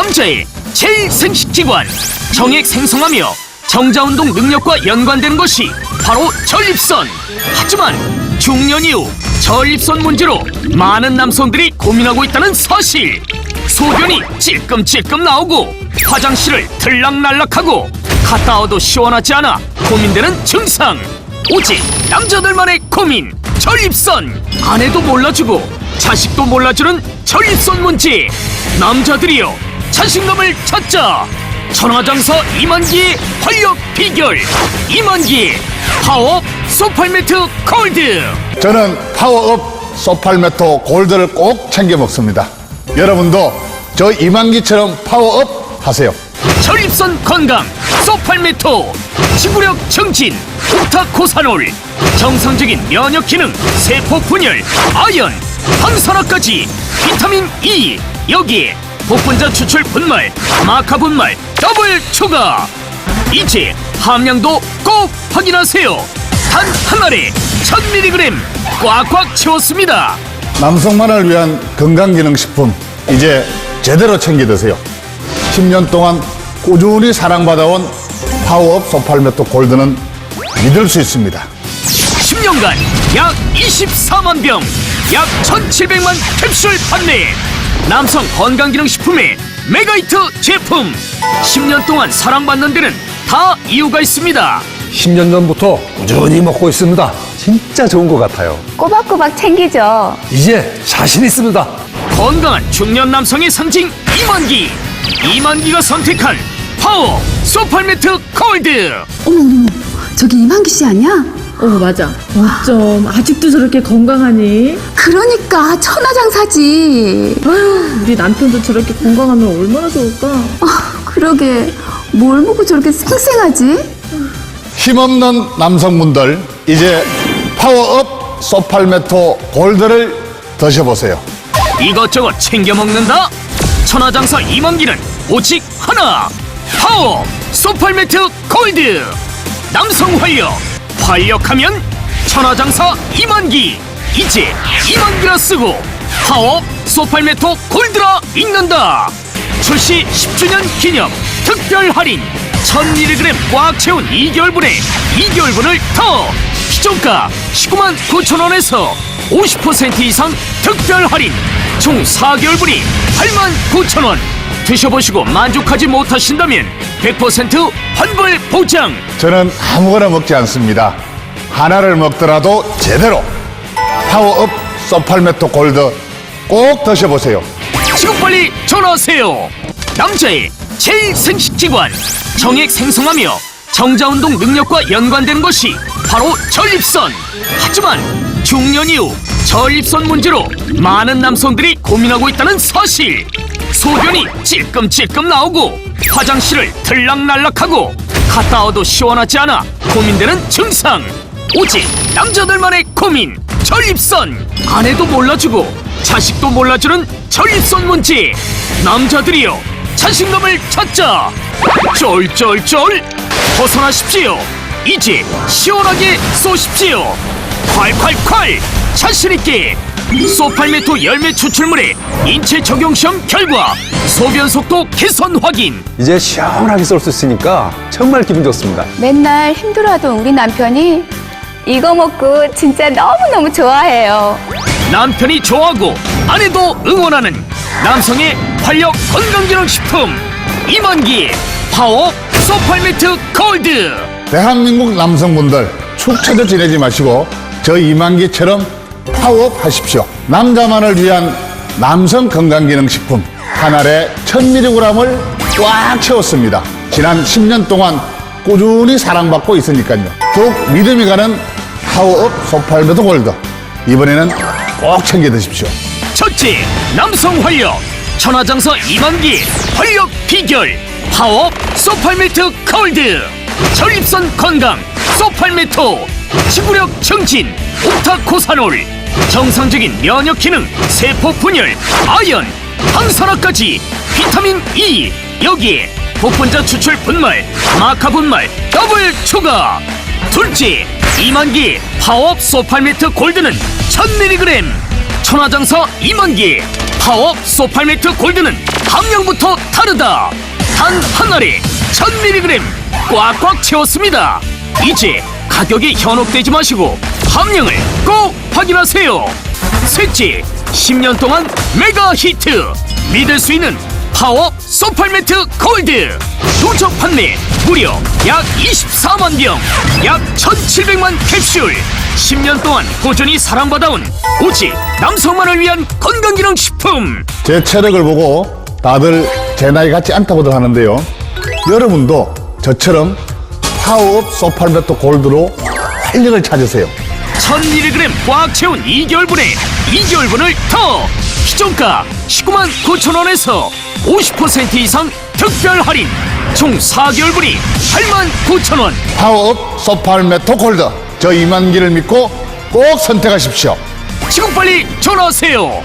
남자의 제일 생식기관. 정액 생성하며 정자운동 능력과 연관되는 것이 바로 전립선. 하지만 중년 이후 전립선 문제로 많은 남성들이 고민하고 있다는 사실. 소변이 찔끔찔끔 나오고 화장실을 들락날락하고 갔다 와도 시원하지 않아 고민되는 증상. 오직 남자들만의 고민 전립선. 아내도 몰라주고 자식도 몰라주는 전립선 문제. 남자들이여 자신감을 찾자 천하장사 이만기의 활력 비결 이만기 파워 소팔매트 골드 저는 파워업 소팔메토 골드를 꼭 챙겨 먹습니다. 여러분도 저 이만기처럼 파워업 하세요. 전립선 건강 소팔메토 지구력 증진 옥타코사놀 정상적인 면역 기능 세포 분열 아연 항산화까지 비타민 E 여기에 복분자 추출 분말 마카 분말 더블 추가 이제 함량도 꼭 확인하세요 단 한 알에 1000mg 꽉꽉 채웠습니다 남성만을 위한 건강기능식품 이제 제대로 챙겨 드세요. 10년 동안 꾸준히 사랑받아온 파워업 소팔메토 골드는 믿을 수 있습니다. 10년간 약 24만 병, 약 1,700만 캡슐 판매. 남성 건강기능식품의 메가히트 제품. 10년 동안 사랑받는 데는 다 이유가 있습니다. 10년 전부터 꾸준히 먹고 있습니다. 진짜 좋은 것 같아요. 꼬박꼬박 챙기죠. 이제 자신 있습니다. 건강한 중년 남성의 상징 이만기. 이만기가 선택한 파워 소팔매트 골드. 어머머, 저기 이만기 씨 아니야? 어 맞아 어쩜 아직도 저렇게 건강하니 그러니까 천하장사지. 아휴 우리 남편도 저렇게 건강하면 얼마나 좋을까 아, 그러게 뭘 먹고 저렇게 쌩쌩하지? 힘없는 남성분들 이제 파워업 소팔메토 골드를 드셔보세요. 이것저것 챙겨 먹는다. 천하장사 이만기는 오직 하나. 파워 소팔매트 골드. 남성 활력. 활력하면 천하장사 이만기. 이제 이만기라 쓰고 파워 소팔매트 골드라 읽는다. 출시 10주년 기념 특별 할인 1000mg 꽉 채운 2개월분에 2개월분을 더 시종가 19만 9천원에서 50% 이상 특별 할인 총 4개월분이 8만 9천원 드셔보시고 만족하지 못하신다면 100% 환불 보장. 저는 아무거나 먹지 않습니다. 하나를 먹더라도 제대로. 파워업 소팔메토 골드 꼭 드셔보세요. 지금 빨리 전화하세요. 남자의 제일 생식기관. 정액 생성하며 정자운동 능력과 연관되는 것이 바로 전립선. 하지만 중년 이후 전립선 문제로 많은 남성들이 고민하고 있다는 사실. 소변이 찔끔찔끔 나오고 화장실을 들락날락하고 갔다 와도 시원하지 않아 고민되는 증상. 오직 남자들만의 고민. 전립선. 아내도 몰라주고 자식도 몰라주는 전립선 문제. 남자들이여 자신감을 찾자. 쫄쫄쫄 벗어나십시오. 이제 시원하게 쏘십시오 콸콸콸 자신있게 소팔메토 열매 추출물의 인체 적용 시험 결과 소변 속도 개선 확인 이제 시원하게 쏠 수 있으니까 정말 기분 좋습니다. 맨날 힘들어하던 우리 남편이 이거 먹고 진짜 너무너무 좋아해요. 남편이 좋아하고 아내도 응원하는 남성의 활력 건강기능식품 이만기 파워 소팔매트 골드 대한민국 남성분들 축 처져 지내지 마시고 저 이만기처럼 파워업 하십시오. 남자만을 위한 남성 건강기능식품 한 알에 1000mg을 꽉 채웠습니다. 지난 10년 동안 꾸준히 사랑받고 있으니까요. 더욱 믿음이 가는 파워업 소팔메토 골드 이번에는 꼭 챙겨 드십시오. 첫째 남성 활력 천하장사 이만기 활력 비결 파워 소팔매트 골드 전립선 건강 소팔메토 지구력 증진 옥타코사놀 정상적인 면역 기능 세포 분열 아연 항산화까지 비타민 E 여기에 복분자 추출 분말 마카 분말 더블 추가 둘째 이만기 파워업 소팔매트 골드는 1000mg 천하장사 이만기 파워업 소팔매트 골드는 함량부터 다르다. 단 한 알에 1000mg 꽉꽉 채웠습니다. 이제 가격이 현혹되지 마시고 함량을 꼭 확인하세요. 셋째, 10년 동안 메가 히트. 믿을 수 있는 파워 소팔매트 골드. 누적 판매 무려 약 24만 병, 약 1,700만 캡슐. 10년 동안 꾸준히 사랑받아온 오직 남성만을 위한 건강기능 식품. 제 체력을 보고 다들 제 나이 같지 않다고들 하는데요. 여러분도 저처럼 파워업 소팔메토 골드로 활력을 찾으세요. 1000mg 꽉 채운 2개월분에 2개월분을 더 기존가 19만 9천 원에서 50% 이상 특별 할인 총 4개월분이 8만 9천 원 파워업 소팔메토 골드. 저 이만기를 믿고 꼭 선택하십시오. 지금 빨리 전화하세요